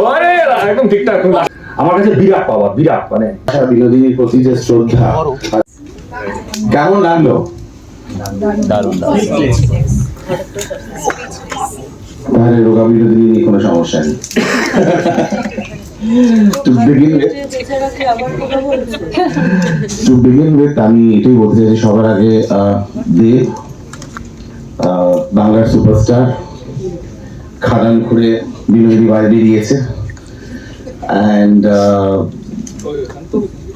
ওরে একদম ঠিকঠাক আমার কাছে বিরাট পাওয়া বিরাট মানে বিনোদিনীর প্রতি যে শ্রদ্ধা। কেমন লাগল? তাহলে রোগা নিয়ে কোনো সমস্যা নেই। To begin to begin with আমি এটাই বলতে চাইছি সবার আগে আহ, দেব আহ, বাংলার সুপারস্টার খাদান করে বিনোদিনী বাইরে বেরিয়েছে and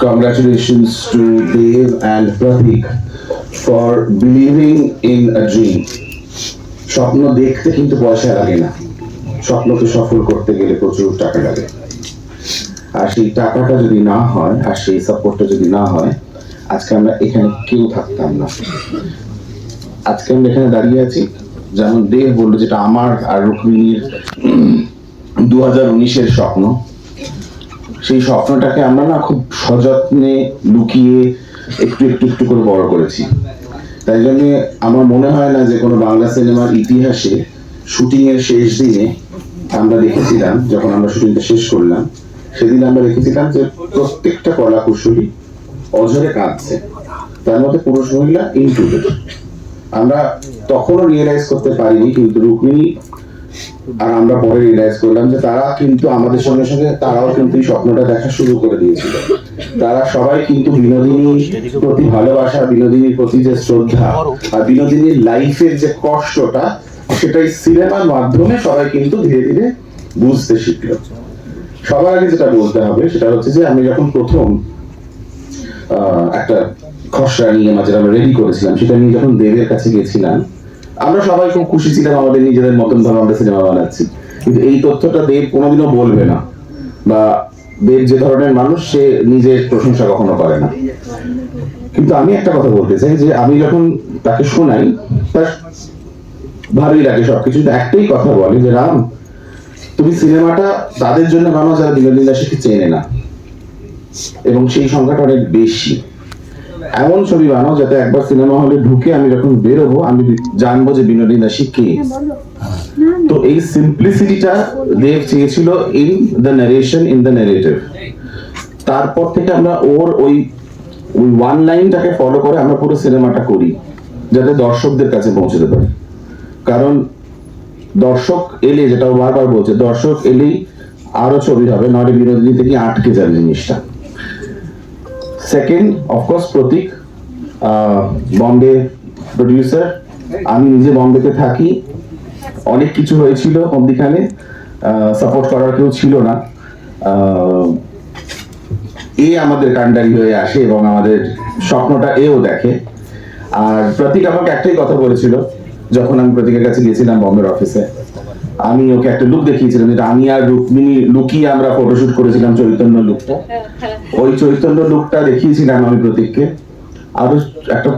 congratulations to Dev and Pratik for believing in a dream. স্বপ্ন দেখতে কিন্তু পয়সা লাগে না। স্বপ্নকে সফল করতে গেলে প্রচুর টাকা লাগে। আর সেই টাকাটা যদি না হয়, আর সেই সাপোর্টটা যদি না হয়, আজকে আমরা এখানে কেউ থাকতাম না। আজকে আমরা এখানে দাঁড়িয়ে আছি। যেমন দেব বলল যেটা আমার আর রুক্মিণীর দু হাজার উনিশের স্বপ্ন। সেই স্বপ্নটাকে আমরা না খুব সযত্নে লুকিয়ে একটু একটু একটু করে বড় করেছি। তাই জন্য আমার মনে হয় না যে কোনো বাংলা সিনেমার ইতিহাসে শুটিং এর শেষ দিনে আমরা দেখেছিলাম, যখন আমরা শুটিংটা শেষ করলাম, সেদিন আমরা দেখেছিলাম যে প্রত্যেকটা কলা কুশলী অঝরে কাঁদছে। তার মধ্যে পুরুষ মহিলা ইনক্লুডেড আমরা তখনও রিয়েলাইজ করতে পারিনি কিন্তু রুক্মিণী আর আমরা পরে রিয়েলাইজ করলাম যে তারা কিন্তু আমাদের সঙ্গে সঙ্গে তারাও কিন্তু এই স্বপ্নটা দেখা শুরু করে দিয়েছিল। তারা সবাই কিন্তু বিনোদিনীর প্রতি ভালোবাসা, বিনোদিনীর প্রতি যে শ্রদ্ধা আর বিনোদিনীর লাইফের যে কষ্টটা, সেটাই সিনেমার মাধ্যমে সবাই কিন্তু ধীরে ধীরে বুঝতে শিখলো। সবার আগে যেটা বলতে হবে সেটা হচ্ছে যে আমি যখন প্রথম একটা খসড়া নিয়ে যেটা আমরা রেডি করেছিলাম, সেটা নিয়ে যখন দেবের কাছে গেছিলাম, আমরা সবাই খুব খুশি ছিলাম আমাদের নিজেদের মতন ভাবে আমরা সিনেমা বানাচ্ছি। কিন্তু এই তথ্যটা দেব কোনোদিনও বলবে না। বা দেব যে ধরনের মানুষ, সে নিজের প্রশংসা কখনো করে না। কিন্তু আমি একটা কথা বলতে চাই যে, আমি যখন তাকে শোনাই, তার ভালোই লাগে সবকিছু। একটাই কথা বলে যে, রাম, তুমি সিনেমাটা তাদের জন্য বানাও যারা বিনোদিনী দাসকে চেনে না। এবং সেই সংখ্যাটা অনেক বেশি। এমন ছবি বানাও যাতে একবার সিনেমা হলে ঢুকে আমি যখন বেরোবো আমি জানব যে বিনোদিনী দাসী কে। তো এই সিম্পলিসিটিটা দেব চেয়েছিল in the narration in the narrative তারপর থেকে আমরা ওর ওই ওই ওয়ান লাইনটাকে ফলো করে আমরা পুরো সিনেমাটা করি যাতে দর্শকদের কাছে পৌঁছতে পারি। কারণ দর্শক এলে যেটা বারবার বলছে দর্শক এলেই আরও ছবি হবে নয় বিনোদিনী থেকে আটকে যাবে জিনিসটা। Second of course Pratik Bombay producer আমি নিজে বম্বেতে থাকি। অনেক কিছু হয়েছিল মধ্যিখানে সাপোর্ট করার কেউ ছিল না। এ আমাদের কান্ডারি হয়ে আসে এবং আমাদের স্বপ্নটা এও দেখে। আর প্রতীক আমাকে একটাই কথা বলেছিল, যখন আমি প্রতীকের কাছে গেছিলাম বম্বের অফিসে আমি ওকে একটা লুক দেখিয়েছিলাম, যেটা আমি আর রুক্মিণী লুকিয়ে আমরা ফটোশুট করেছিলাম চৈতন্য লুকটা ওই চৈতন্য লুকটা দেখিয়েছিলাম আমি প্রতীককে আরও একটা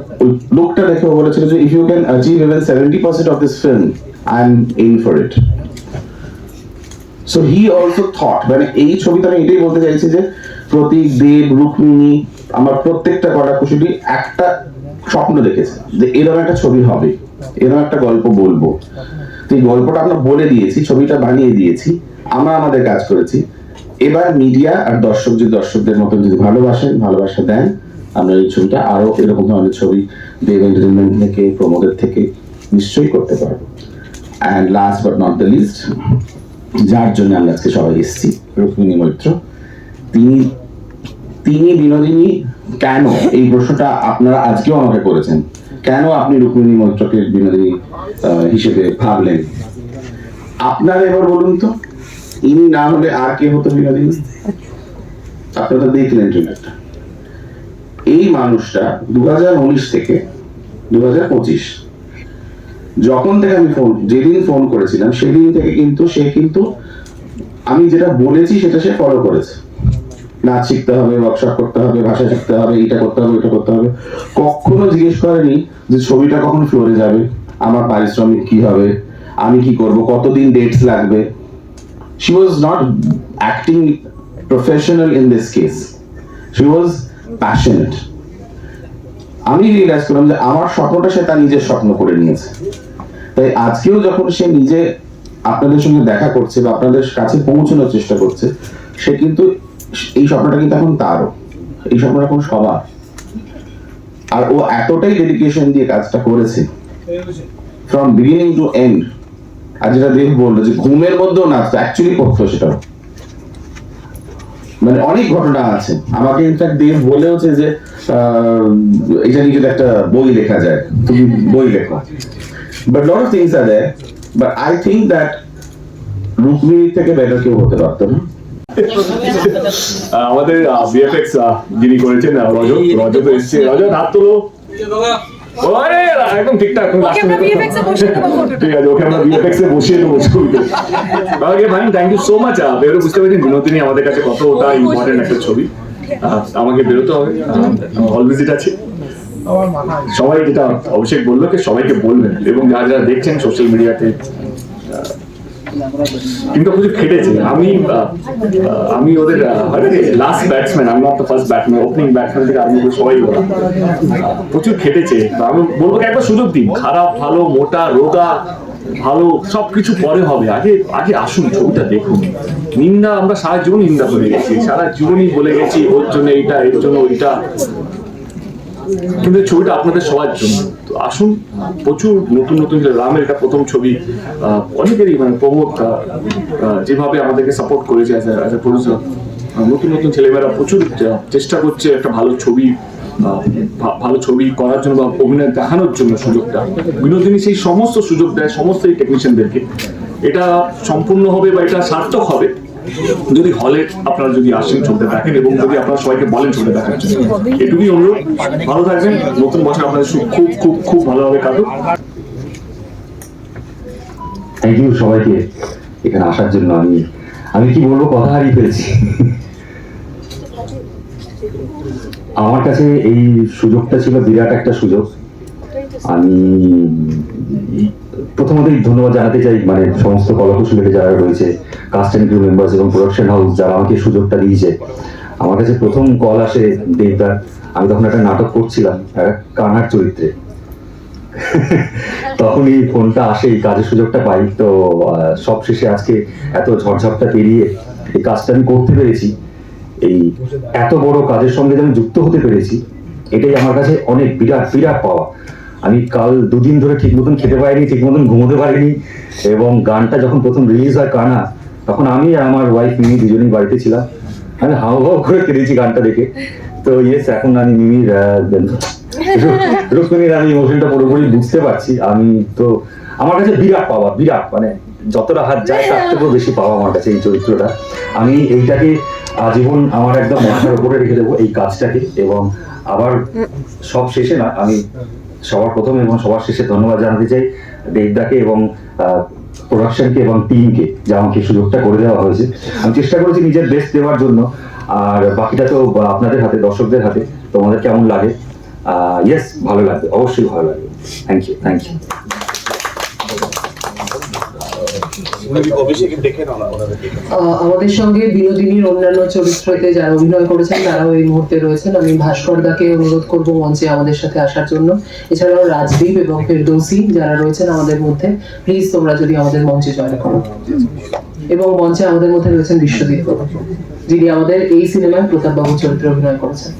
লুকটা দেখে ও বলেছিল যে if you can achieve even seventy percent of this film I am in for it so he also thought মানে এই ছবিতে আমি এটাই বলতে চাইছি যে, প্রতীক, দেব, রুক্মিণী, আমার প্রত্যেকটা কটা কুশলী একটা স্বপ্ন দেখেছে যে এরকম একটা ছবি হবে এরকম একটা গল্প বলব। এই গল্পটা আমরা বলে দিয়েছি, ছবিটা বানিয়ে দিয়েছি, আমরা আমাদের কাজ করেছি। এবার মিডিয়া আর দর্শক যদি দর্শকদের মতন যদি ভালোবাসেন, ভালোবাসা দেন, আমরা এই ছবিটা আরও এরকম ধরনের ছবি দেব এন্টারটেনমেন্ট থেকে প্রমোদের থেকে নিশ্চয়ই করতে পারব। And last but not the least যার জন্য আমরা আজকে সবাই এসেছি, রুক্মিণী মৈত্র। তিনি তিনি বিনোদিনী, কেন এই প্রশ্নটা আপনারা আজকেও আমাকে করেছেন? কেন আপনি রুক্মিণী মৈত্রকে বিনোদিনী হিসেবে ভাবলেন? আপনারা এবার বলুন তো, ইনি না হলে আর কে হতো বিনোদিনী আপনারা দেখলেন ট্রেলারটা। এই মানুষটা দু হাজার উনিশ থেকে দু হাজার পঁচিশ, যখন থেকে আমি ফোন, যেদিন ফোন করেছিলাম, সেদিন থেকে কিন্তু সে কিন্তু, আমি যেটা বলেছি সেটা সে ফলো করেছে। নাচ শিখতে হবে ওয়ার্কশপ করতে হবে, ভাষা শিখতে হবে এটা করতে হবে এটা করতে হবে। কখনো জিজ্ঞেস করেনি যে ছবিটা কখন ফ্লোরে যাবে? আমার পারিশ্রমিক কি হবে? আমি কি করব? কতদিন ডেটস লাগবে? She was not acting professional in this case she was passionate আমি রিয়েলাইজ করলাম যে আমার স্বপ্নটা সে তার নিজের স্বপ্ন করে নিয়েছে। তাই আজকেও যখন সে নিজে আপনাদের সঙ্গে দেখা করছে বা আপনাদের কাছে পৌঁছানোর চেষ্টা করছে, সে কিন্তু এই স্বপ্নটা কিন্তু এখন তারও। এই স্বপ্নটা এখন সবার। আর ও এতটাই ডেডিকেশন দিয়ে কাজটা করেছে। ফ্রম বিগিনিং টু এন্ড আর যেটা দেব বলল যে ঘুমের মধ্যেও নাচতো অ্যাকচুয়ালি করতো সেটাও। মানে অনেক ঘটনা আছে। আমাকে ইনফ্যাক্ট দেব বলেওছে যে এটা নিয়ে যদি একটা বই লেখা যায়, তুমি বই লেখো। But lot of things are there but I think that রুক্মিণীর থেকে বেটার কেউ হতে পারতো না। আমাদের বিএফএক্স যিনি করেছেন রজত। রজত এসছে। রজত হাত তোলো। একদম ঠিকঠাক একদম last আমরা minute। VFX এ বসিয়ে দেবো photo টা। ঠিক আছে ওকে আমরা বিএফএক্স এ বসিয়ে দেবো ছবিতে। ওকে ভাই থ্যাংক ইউ সো মাচ বেরো বুঝতে পেরেছেন বিনোদিনী আমাদের কাছে কতটা ইম্পর্টেন্ট একটা ছবি। আমাকে বেরোতে হবে। হল ভিজিট আছে। সবাই যেটা অভিষেক বলল কি সবাইকে বলবেন। এবং যারা যারা দেখছেন সোশ্যাল মিডিয়াতে কিন্তু প্রচুর খেটেছে। আমি আমি ওদের লাস্ট ব্যাটসম্যান আমি not the first batsman opening batsman থেকে আমি সবাই আহ, প্রচুর খেটেছে। আমি বলব একবার সুযোগ দিন। খারাপ ভালো মোটা রোগা ভালো সবকিছু পরে হবে। আগে আগে আসুন ছবিটা দেখুন। নিন্দা আমরা সারা জীবন নিন্দা করে গেছি। সারা জীবনই বলে গেছি ওর জন্য এইটা এর জন্য ওইটা। কিন্তু ছবিটা আপনাদের সবার জন্য। তো আসুন, প্রচুর নতুন নতুন রামের এটা প্রথম ছবি অনেকেরই মানে প্রমোদ যেভাবে আমাদেরকে সাপোর্ট করেছে অ্যাজ এ প্রডিউসার নতুন নতুন ছেলেমেয়েরা প্রচুর চেষ্টা করছে একটা ভালো ছবি ভালো ছবি করার জন্য বা অভিনয় দেখানোর জন্য সুযোগটা। বিনোদিনী সেই সমস্ত সুযোগ দেয় সমস্ত এই টেকনিশিয়ানদেরকে এটা সম্পূর্ণ হবে বা এটা সার্থক হবে যদি হলে আপনারা যদি আসেন ছবিটা দেখেন এবং যদি আপনারা সবাইকে বলেন ছবিটা দেখার জন্য এটুকুই অনুরোধ। ভালো থাকবেন। নতুন বছর আপনাদের খুব খুব খুব ভালোভাবে কাটুক। থ্যাংক ইউ সবাইকে এখানে আসার জন্য। আমি আমি কি বলব? কথা হারিয়ে ফেলছি। আমার কাছে এই সুযোগটা ছিল, বিরাট একটা সুযোগ। আমি প্রথমতই ধন্যবাদ জানাতে চাই মানে সমস্ত কলাকুশলীরা যারা রয়েছে কাস্ট অ্যান্ড ক্রিউ মেম্বার্স এবং প্রোডাকশন হাউস যারা আমাকে সুযোগটা দিয়েছে। আমার কাছে প্রথম কল আসে দেবদার আমি তখন একটা নাটক করছিলাম একটা কানার চরিত্রে। তখন এই ফোনটা আসে এই কাজের সুযোগটা পাই। তো সব শেষে আজকে এত ঝড়ঝাপটা পেরিয়ে এই কাজটা আমি করতে পেরেছি। এই এত বড় কাজের সঙ্গে যে আমি যুক্ত হতে পেরেছি এটাই আমার কাছে অনেক বিরাট বিরাট পাওয়া। আমি কাল দুদিন ধরে ঠিক মতন খেতে পারিনি ঠিক মতন ঘুমোতে পারিনি এবং গানটা যখন প্রথম রিলিজ হয় কানা তখন আমি আর আমার ওয়াইফ মিমি দুজনেই বাড়িতে ছিলাম। আমি হাও হাও করে কেঁদেছি গানটা দেখে। তো ইয়েস এখন আমি মিমির রুক্মিণীর আমি ইমোশনটা পুরোপুরি বুঝতে পারছি। আমি তো আমার কাছে বিরাট পাওয়া বিরাট মানে যতটা হাত যায় তার থেকেও বেশি পাওয়া আমার কাছে এই চরিত্রটা। আমি এইটাকে আজীবন আমার একদম মাথার উপরে রেখে দেবো এই কাজটাকে এবং আবার সব শেষে না আমি সবার প্রথমে এবং সবার শেষে ধন্যবাদ জানাতে চাই দেবদাকে এবং প্রোডাকশনকে এবং টিমকে যে আমাকে সুযোগটা করে দেওয়া হয়েছে। আমি চেষ্টা করেছি নিজের বেস্ট দেওয়ার জন্য, আর বাকিটা তো আপনাদের হাতে, দর্শকদের হাতে, তোমাদের কেমন লাগে? ইয়েস ভালো লাগবে, অবশ্যই ভালো লাগবে। থ্যাংক ইউ থ্যাংক ইউ আমাদের সঙ্গে বিনোদিনীর অন্যান্য চরিত্রতে যারা অভিনয় করেছেন, তারাও এই মুহূর্তে রয়েছেন। আমি ভাস্কর দাকে অনুরোধ করব মঞ্চে আমাদের সাথে আসার জন্য। এছাড়াও রাজদীপ এবং ফেরদৌসি যারা রয়েছেন আমাদের মধ্যে প্লিজ তোমরা যদি আমাদের মঞ্চে জয়েন করো। এবং মঞ্চে আমাদের মধ্যে রয়েছেন বিশ্বদীপ যিনি আমাদের এই সিনেমায় প্রতাপবাবু চরিত্রে অভিনয় করেছেন।